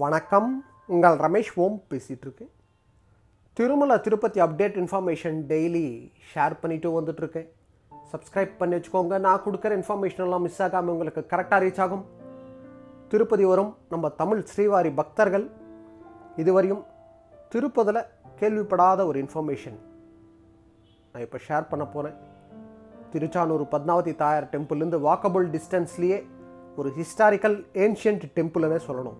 வணக்கம். உங்கள் Ramesh Om பேசிகிட்ருக்கேன் Tirumala Tirupati update information daily share பண்ணிட்டு வந்துட்டுருக்கேன் சப்ஸ்கிரைப் பண்ணி வச்சுக்கோங்க. நான் கொடுக்குற இன்ஃபர்மேஷன் எல்லாம் மிஸ் ஆகாமல் உங்களுக்கு கரெக்டாக ரீச் ஆகும். திருப்பதி வரும் நம்ம தமிழ் ஸ்ரீவாரி பக்தர்கள். இதுவரையும் திருப்பதியில் கேள்விப்படாத ஒரு இன்ஃபர்மேஷன் நான் இப்போ ஷேர் பண்ண போகிறேன் திருச்சானூர் பத்மாவதி தாயார் டெம்பிள்லேருந்து வாக்கபிள் டிஸ்டன்ஸ்லேயே ஒரு ஹிஸ்டாரிக்கல் ஏன்ஷியன்ட் டெம்பிள்னே சொல்லணும்.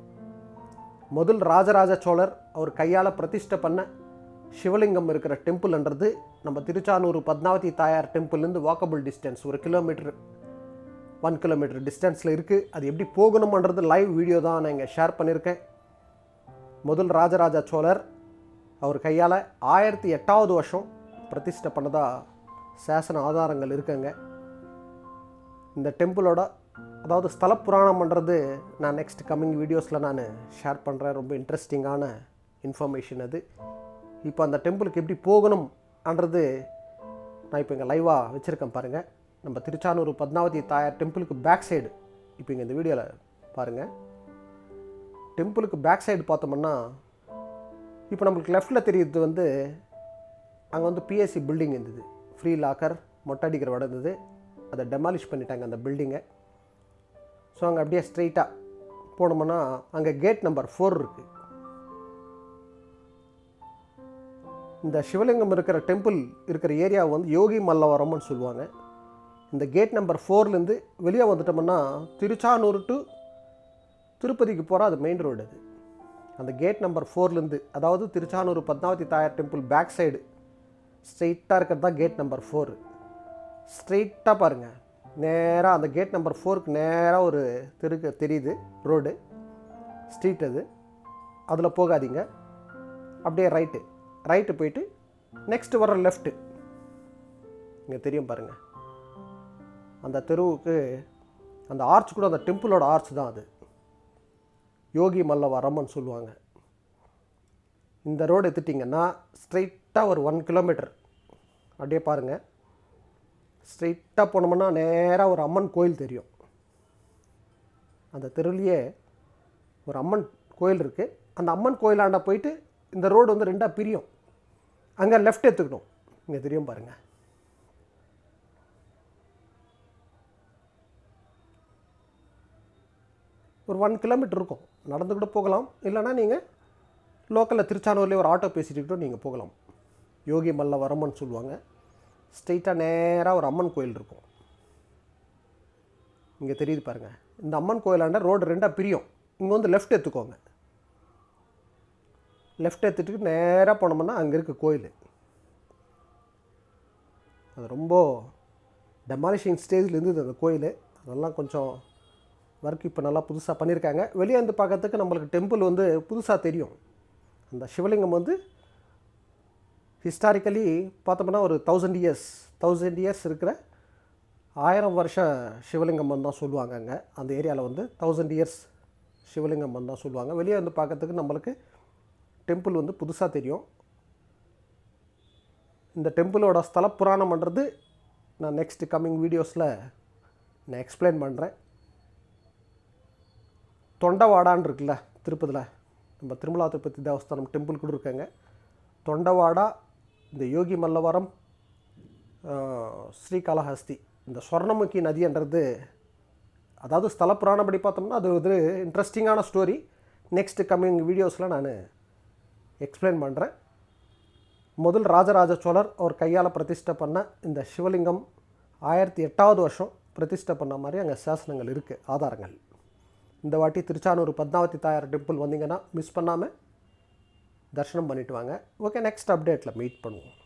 முதல் ராஜராஜ சோழர் அவர் கையால் பிரதிஷ்டை பண்ண சிவலிங்கம் இருக்கிற டெம்பிள்ன்றது நம்ம திருச்சானூர் பத்மாவதி தாயார் டெம்பிள்லேருந்து வாக்கபிள் டிஸ்டன்ஸ் ஒரு கிலோமீட்டர் ஒன் கிலோமீட்டர் டிஸ்டன்ஸில் இருக்குது அது எப்படி போகணுமன்றது லைவ் வீடியோ தான் நான் இங்கே ஷேர் பண்ணியிருக்கேன். முதல் ராஜராஜ சோழர் அவர் கையால் ஆயிரத்தி எட்டாவது வருஷம் பிரதிஷ்டை பண்ணதாக சாசன ஆதாரங்கள் இருக்குங்க. இந்த டெம்பிளோட அதாவது ஸ்தல புராணம் பண்ணுறது நான் நெக்ஸ்ட் கம்மிங் வீடியோஸில் நான் ஷேர் பண்ணுறேன் ரொம்ப இன்ட்ரெஸ்டிங்கான இன்ஃபர்மேஷன் அது. இப்போ அந்த டெம்பிளுக்கு எப்படி போகணும்ன்றது நான் இப்போ இங்கே லைவாக வச்சுருக்கேன் பாருங்கள் நம்ம திருச்சானூர் பத்மாவதி தாயார் டெம்பிளுக்கு பேக் சைடு இப்போ இங்கே இந்த வீடியோவில் பாருங்கள் டெம்பிளுக்கு பேக் சைடு பார்த்தோம்னா இப்போ நம்மளுக்கு லெஃப்டில் தெரியுது வந்து அங்கே வந்து பிஎஸ்சி பில்டிங் இருந்தது. ஃப்ரீ லாக்கர் மொட்டை அடிக்கிற இடம் இருந்தது. அதை டெமாலிஷ் பண்ணிட்டாங்க அந்த பில்டிங்கை ஸோ அங்கே அப்படியே ஸ்ட்ரைட்டாக போனோம்னா அங்கே கேட் நம்பர் ஃபோர் இருக்குது இந்த சிவலிங்கம் இருக்கிற டெம்பிள் இருக்கிற ஏரியா வந்து யோகி மல்லவரம்னு சொல்லுவாங்க. இந்த கேட் நம்பர் ஃபோர்லேருந்து வெளியே வந்துட்டோம்னா திருச்சானூர் டு திருப்பதிக்கு போகிற அது மெயின் ரோடு அது. அந்த கேட் நம்பர் ஃபோர்லேருந்து அதாவது திருச்சானூர் பத்மாவதி தாயார் டெம்பிள் பேக் சைடு ஸ்ட்ரெயிட்டாக இருக்கிறது தான் கேட் நம்பர் ஃபோர் ஸ்ட்ரெயிட்டாக பாருங்கள் நேராக அந்த கேட் நம்பர் ஃபோருக்கு நேராக ஒரு தெருக்கு தெரியுது ரோடு ஸ்ட்ரீட் அது. அதில் போகாதீங்க. அப்படியே ரைட்டு ரைட்டு போயிட்டு நெக்ஸ்ட்டு வர லெஃப்ட்டு இங்கே தெரியும் பாருங்கள் அந்த தெருவுக்கு அந்த ஆர்ச் கூட அந்த டெம்பிளோட ஆர்ச் தான் அது. யோகி மல்லவா ரம்மன் சொல்லுவாங்க. இந்த ரோடு எடுத்துட்டிங்கன்னா ஸ்ட்ரைட்டாக ஒரு ஒன் கிலோமீட்டர் அப்படியே பாருங்கள் ஸ்ட்ரெயிட்டாக போனோம்னா நேராக ஒரு அம்மன் கோயில் தெரியும். அந்த தெருவிலேயே ஒரு அம்மன் கோயில் இருக்குது அந்த அம்மன் கோயிலாண்ட போயிட்டு இந்த ரோடு வந்து ரெண்டாக பிரியும். அங்கே லெஃப்ட் எடுத்துக்கணும். இங்கே தெரியும் பாருங்கள் ஒரு ஒன் கிலோமீட்டர் இருக்கும். நடந்து கூட போகலாம் இல்லைனா நீங்கள் லோக்கலில் திருச்சானூர்லேயே ஒரு ஆட்டோ பேசிட்டு நீங்கள் போகலாம். யோகி மல்ல மல்லவரம்மன் சொல்லுவாங்க. ஸ்ட்ரெயிட்டாக நேராக ஒரு அம்மன் கோயில் இருக்கும். இங்கே தெரியுது பாருங்கள் இந்த அம்மன் கோயிலாண்ட ரோடு ரெண்டாக பிரியும். இங்கே வந்து லெஃப்ட் எடுத்துக்கோங்க. லெஃப்ட் எடுத்துட்டு நேராக போனோம்னா அங்கே இருக்க கோயில். அது ரொம்ப டெமாலிஷிங் ஸ்டேஜில் இருந்தது அந்த கோயில். அதெல்லாம் கொஞ்சம் ஒர்க் இப்போ நல்லா புதுசாக பண்ணியிருக்காங்க வெளியே வந்து பார்க்கறதுக்கு நம்மளுக்கு டெம்பிள் வந்து புதுசாக தெரியும். அந்த சிவலிங்கம் வந்து ஹிஸ்டாரிக்கலி பார்த்தோம்னா ஒரு தௌசண்ட் இயர்ஸ் தௌசண்ட் இயர்ஸ் இருக்கிற ஆயிரம் வருஷ சிவலிங்கம் தான் சொல்லுவாங்க அங்கே அந்த ஏரியாவில் வந்து தௌசண்ட் இயர்ஸ் சிவலிங்கம் தான் சொல்லுவாங்க. வெளியே வந்து பார்க்கறதுக்கு நம்மளுக்கு டெம்பிள் வந்து புதுசாக தெரியும். இந்த டெம்பிளோட ஸ்தல புராணம் பண்ணுறது நான் நெக்ஸ்ட் கம்மிங் வீடியோஸில் நான் எக்ஸ்பிளைன் பண்ணுறேன் தொண்டவாடான்னு இருக்குல்ல திருப்பதியில் நம்ம திருமலா திருப்பதி தேவஸ்தானம் டெம்பிள் கூட இருக்காங்க தொண்டவாடா இந்த யோகி மல்லவரம் ஸ்ரீகாளஹஸ்தி இந்த சொர்ணமுகி நதின்றது அதாவது ஸ்தல புராணப்படி பார்த்தோம்னா அது ஒரு இன்ட்ரெஸ்டிங்கான ஸ்டோரி நெக்ஸ்ட் கம்மிங் வீடியோஸில் நான் எக்ஸ்பிளைன் பண்ணுறேன் முதல் ராஜராஜ சோழர் அவர் கையால் பிரதிஷ்டை பண்ண இந்த சிவலிங்கம் ஆயிரத்தி எட்டாவது வருஷம் பிரதிஷ்டை பண்ண மாதிரி அங்கே சாசனங்கள் இருக்குது ஆதாரங்கள். இந்த வாட்டி திருச்சானூர் பத்மாவதி தாயார் டெம்பிள் வந்தீங்கன்னா மிஸ் பண்ணாமல் தர்ஷனம் பண்ணிவிட்டு வாங்க. ஓகே நெக்ஸ்ட் அப்டேட்டில் மீட் பண்ணுவோம்.